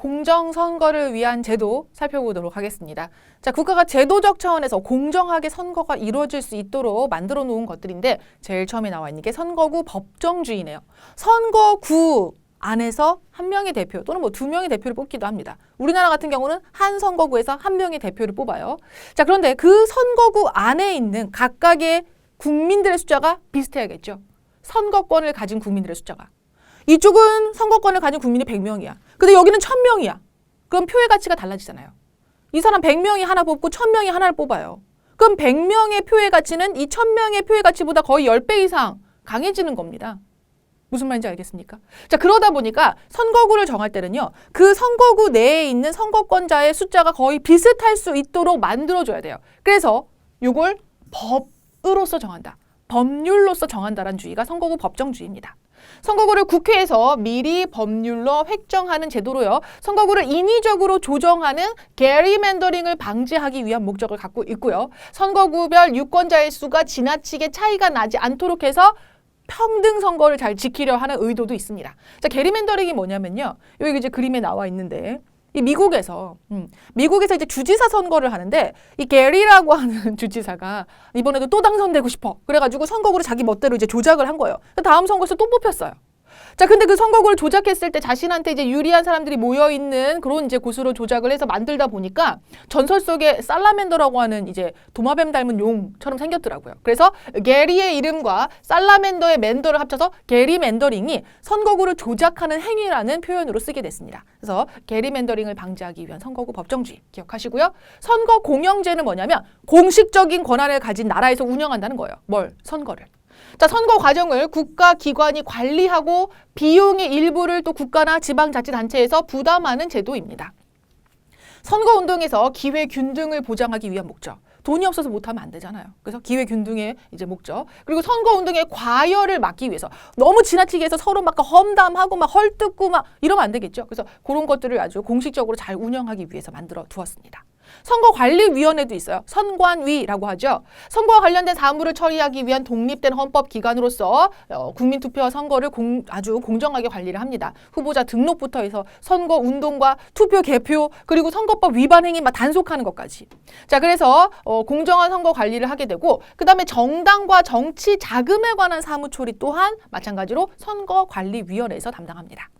공정선거를 위한 제도 살펴보도록 하겠습니다. 자, 국가가 제도적 차원에서 공정하게 선거가 이루어질 수 있도록 만들어 놓은 것들인데 제일 처음에 나와 있는 게 선거구 법정주의네요. 선거구 안에서 한 명의 대표 또는 뭐 두 명의 대표를 뽑기도 합니다. 우리나라 같은 경우는 한 선거구에서 한 명의 대표를 뽑아요. 자, 그런데 그 선거구 안에 있는 각각의 국민들의 숫자가 비슷해야겠죠. 선거권을 가진 국민들의 숫자가. 이쪽은 선거권을 가진 국민이 100명이야. 근데 여기는 1000명이야. 그럼 표의 가치가 달라지잖아요. 이 사람 100명이 하나 뽑고 1000명이 하나를 뽑아요. 그럼 100명의 표의 가치는 이 1000명의 표의 가치보다 거의 10배 이상 강해지는 겁니다. 무슨 말인지 알겠습니까? 자, 그러다 보니까 선거구를 정할 때는요, 그 선거구 내에 있는 선거권자의 숫자가 거의 비슷할 수 있도록 만들어줘야 돼요. 그래서 이걸 법으로서 정한다. 법률로서 정한다라는 주의가 선거구 법정주의입니다. 선거구를 국회에서 미리 법률로 획정하는 제도로요. 선거구를 인위적으로 조정하는 게리맨더링을 방지하기 위한 목적을 갖고 있고요. 선거구별 유권자의 수가 지나치게 차이가 나지 않도록 해서 평등 선거를 잘 지키려 하는 의도도 있습니다. 자, 게리맨더링이 뭐냐면요. 여기 이제 그림에 나와 있는데 이 미국에서 음, 미국에서 이제 주지사 선거를 하는데 이 게리라고 하는 주지사가 이번에도 또 당선되고 싶어 그래가지고 선거구를 자기 멋대로 이제 조작을 한 거예요. 다음 선거에서 또 뽑혔어요. 자, 근데 그 선거구를 조작했을 때 자신한테 이제 유리한 사람들이 모여 있는 그런 이제 곳으로 조작을 해서 만들다 보니까 전설 속에 살라맨더라고 하는 이제 도마뱀 닮은 용처럼 생겼더라고요. 그래서 게리의 이름과 살라맨더의 맨더를 합쳐서 게리맨더링이 선거구를 조작하는 행위라는 표현으로 쓰게 됐습니다. 그래서 게리맨더링을 방지하기 위한 선거구 법정주의 기억하시고요. 선거 공영제는 뭐냐면 공식적인 권한을 가진 나라에서 운영한다는 거예요. 뭘? 선거를. 자, 선거 과정을 국가 기관이 관리하고 비용의 일부를 또 국가나 지방자치단체에서 부담하는 제도입니다. 선거 운동에서 기회 균등을 보장하기 위한 목적. 돈이 없어서 못하면 안 되잖아요. 그래서 기회 균등의 이제 목적. 그리고 선거 운동의 과열을 막기 위해서 너무 지나치게 해서 서로 막 험담하고 막 헐뜯고 막 이러면 안 되겠죠. 그래서 그런 것들을 아주 공식적으로 잘 운영하기 위해서 만들어 두었습니다. 선거관리위원회도 있어요. 선관위라고 하죠. 선거와 관련된 사무를 처리하기 위한 독립된 헌법 기관으로서 어, 국민투표와 선거를 공, 아주 공정하게 관리를 합니다. 후보자 등록부터 해서 선거 운동과 투표 개표 그리고 선거법 위반 행위 막 단속하는 것까지. 자 그래서 어, 공정한 선거 관리를 하게 되고 그 다음에 정당과 정치 자금에 관한 사무 처리 또한 마찬가지로 선거관리위원회에서 담당합니다.